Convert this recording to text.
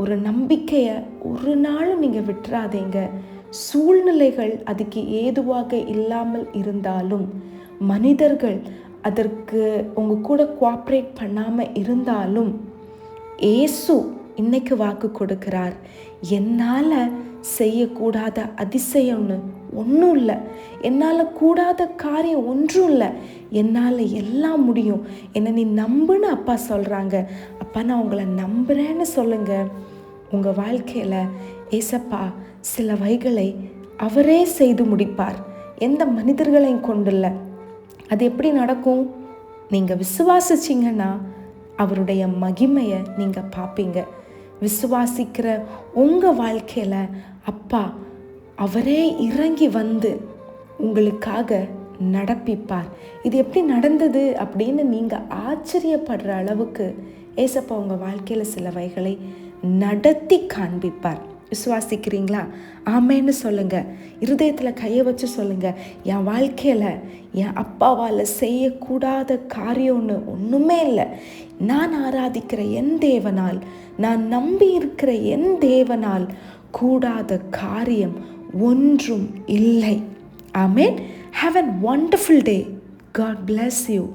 ஒரு நம்பிக்கையை ஒரு நாளும் நீங்கள் விட்டுறாதீங்க. சூழ்நிலைகள் அதுக்கு ஏதுவாக இல்லாமல் இருந்தாலும் மனிதர்கள் அதற்கு உங்கள் கூட கோஆப்ரேட் பண்ணாமல் இருந்தாலும் ஏசு இன்னைக்கு வாக்கு கொடுக்கிறார். என்னால் செய்யக்கூடாத அதிசயம்னு ஒன்றும் இல்லை. என்னால் கூடாத காரியம் ஒன்றும் இல்லை. என்னால் எல்லாம் முடியும். என்னை நீ நம்புன்னு அப்பா சொல்கிறாங்க அப்பா நான் உங்களை நம்புகிறேன்னு சொல்லுங்கள் உங்கள் வாழ்க்கையில் ஏசப்பா சில வைகளை அவரே செய்து முடிப்பார். எந்த மனிதர்களையும் கொண்டுள்ள அது எப்படி நடக்கும்? நீங்கள் விசுவாசிச்சிங்கன்னா அவருடைய மகிமையை நீங்கள் பார்ப்பீங்க விசுவாசிக்கிற உங்கள் வாழ்க்கையில் அப்பா அவரே இறங்கி வந்து உங்களுக்காக நடப்பிப்பார். இது எப்படி நடந்தது அப்படின்னு நீங்கள் ஆச்சரியப்படுற அளவுக்கு ஏசப்பா உங்கள் வாழ்க்கையில் சிலவைகளை நடத்தி காண்பிப்பார். விசுவாசிக்கிறீங்களா? ஆமேன்னு சொல்லுங்க. இருதயத்தில் கையை வச்சு சொல்லுங்க. என் வாழ்க்கையில் என் அப்பாவால் செய்யக்கூடாத காரியம்னு ஒன்றுமே இல்லை. நான் ஆராதிக்கிற என் தேவனால் நான் நம்பி இருக்கிற என் தேவனால் கூடாத காரியம் ஒன்றும் இல்லை. Amen. Have an wonderful day God bless you